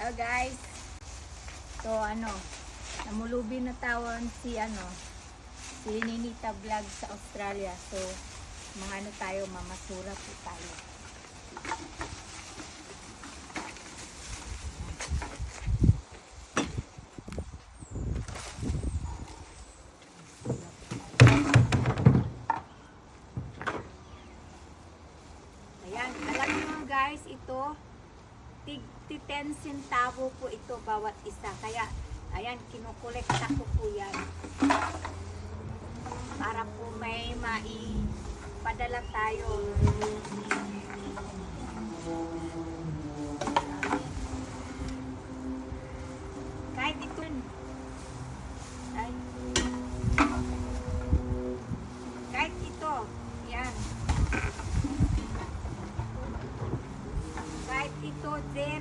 Hello guys. So ano, namulubi na tawon si ano, si Ninita Vlog sa Australia. So, mga ano tayo, mamasura po tayo. Ayan, alam nyo guys, ito, tig, tig 10 centavo po ito bawat isa. Kaya, ayan, kinukolekta ko po yan. Para po may maipadala tayo. so thin.